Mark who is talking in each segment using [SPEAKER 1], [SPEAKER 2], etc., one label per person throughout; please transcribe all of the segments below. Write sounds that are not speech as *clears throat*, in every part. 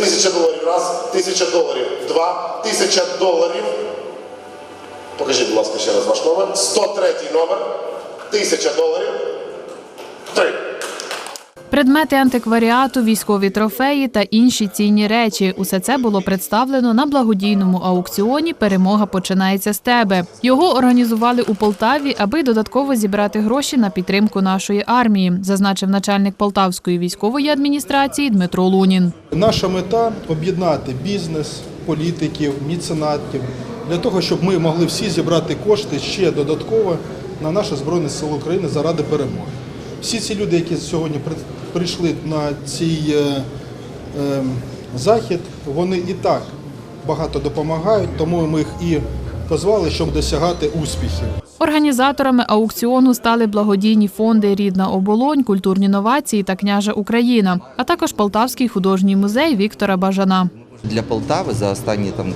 [SPEAKER 1] Тисяча доларів раз, тисяча доларів два, тисяча доларів. Покажіть, будь ласка, ще раз ваш номер. 103 номер. Тисяча доларів.
[SPEAKER 2] Предмети антикваріату, військові трофеї та інші цінні речі. Усе це було представлено на благодійному аукціоні Перемога починається з тебе. Його організували у Полтаві, аби додатково зібрати гроші на підтримку нашої армії, зазначив начальник Полтавської військової адміністрації Дмитро Лунін.
[SPEAKER 3] Наша мета об'єднати бізнес, політиків, міценатів для того, щоб ми могли всі зібрати кошти ще додатково на наші Збройні Сили України заради перемоги. Всі ці люди, які сьогодні при- прийшли на цей е, е, захід, вони і так багато допомагають, тому ми їх і позвали, щоб досягати успіхів.
[SPEAKER 2] Організаторами аукціону стали благодійні фонди Рідна оболонь, культурні новації та княжа Україна, а також Полтавський художній музей Віктора Бажана.
[SPEAKER 4] Для Полтави за останні там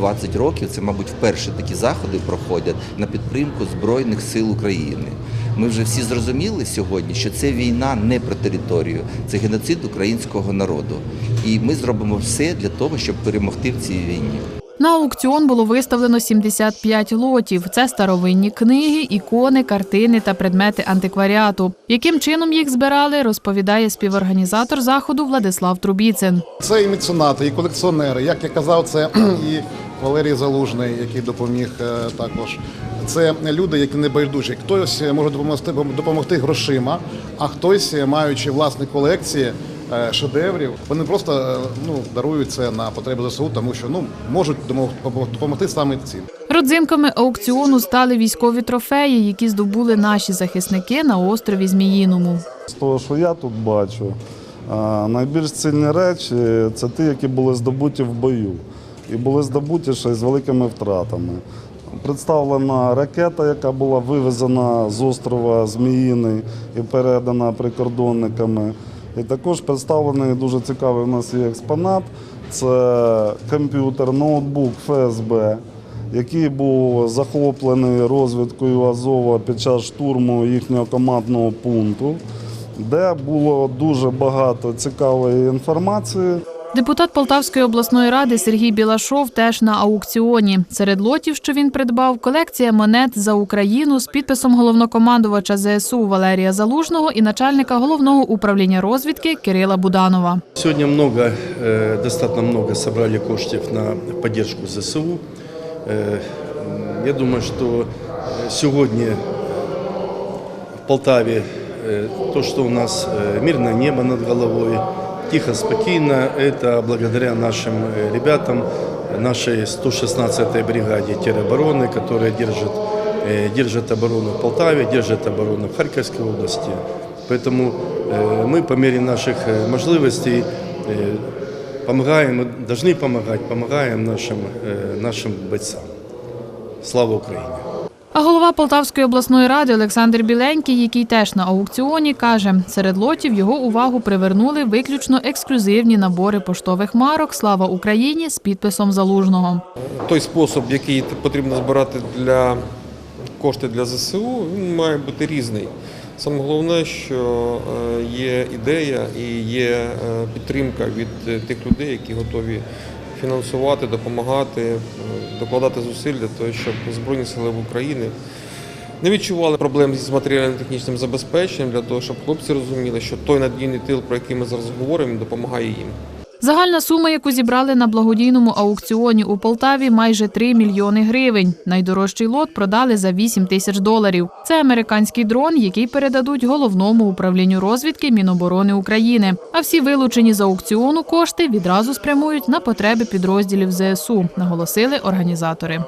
[SPEAKER 4] 10-20 років це, мабуть, вперше такі заходи проходять на підтримку Збройних сил України. Ми вже всі зрозуміли сьогодні, що це війна не про територію, це геноцид українського народу. І ми зробимо все для того, щоб перемогти в цій війні.
[SPEAKER 2] На аукціон було виставлено 75 лотів. Це старовинні книги, ікони, картини та предмети антикваріату. Яким чином їх збирали, розповідає співорганізатор заходу Владислав Трубіцин.
[SPEAKER 5] Це і меценати, і колекціонери. Як я казав, це *clears throat* і Валерій Залужний, який допоміг е, також. Це люди, які не байдужі. Хтось може допомогти допомогти грошима, а хтось, маючи власні колекції шедеврів, вони просто е, ну дарують це на потреби ЗСУ, тому що ну можуть допомогти саме цим.
[SPEAKER 2] Родзинками аукціону стали військові трофеї, які здобули наші захисники на острові Зміїному.
[SPEAKER 6] З того, що я тут бачу, найбільш цінні речі це ті, які були здобуті в бою. І були здобуті ще й з великими втратами. Представлена ракета, яка була вивезена з острова Зміїний і передана прикордонниками. І також представлений дуже цікавий у нас є експонат. Це комп'ютер, ноутбук ФСБ, який був захоплений розвідкою Азова під час штурму їхнього командного пункту, де було дуже багато цікавої інформації.
[SPEAKER 2] Депутат Полтавської обласної ради Сергій Білашов теж на аукціоні. Серед лотів, що він придбав, колекція монет за Україну з підписом головнокомандувача ЗСУ Валерія Залужного і начальника головного управління розвідки Кирила Буданова.
[SPEAKER 7] Сегодня много, э, достаточно много собрали коштів на поддержку ЗСУ. Э, Я думаю, що э, сьогодні в Полтаві э, то, что у нас э, мирное небо над головой, тихо, спокойно, это благодаря нашим э, ребятам, нашей 116-й бригаде теробороны, которая держит, э, держит оборону в Полтаве, держит оборону в Харьковской области. Поэтому э, мы по мере наших э, можливостей э, помогаем, и должны помогать, помогаем нашим, э, нашим бойцам. Слава Україні!
[SPEAKER 2] А голова Полтавської обласної ради Олександр Біленький, який теж на аукціоні, каже, серед лотів його увагу привернули виключно ексклюзивні набори поштових марок Слава Україні з підписом залужного.
[SPEAKER 8] той спосіб, який потрібно збирати для кошти для ЗСУ, він має бути різний. Саме головне, що е, є ідея і є е, підтримка від е, тих людей, які готові фінансувати, допомагати, е, докладати зусиль для того, щоб Збройні Сили України не відчували проблем з матеріально-технічним забезпеченням, для того, щоб хлопці розуміли, що той надійний тил, про який ми зараз говоримо, допомагає їм.
[SPEAKER 2] Загальна сума, яку зібрали на благодійному аукціоні у Полтаві, майже 3 мільйони гривень. Найдорожчий лот продали за 8 тисяч доларів. Це американський дрон, який передадуть головному управлінню розвідки Міноборони України. А всі вилучені з аукціону кошти відразу спрямують на потреби підрозділів ЗСУ, наголосили організатори.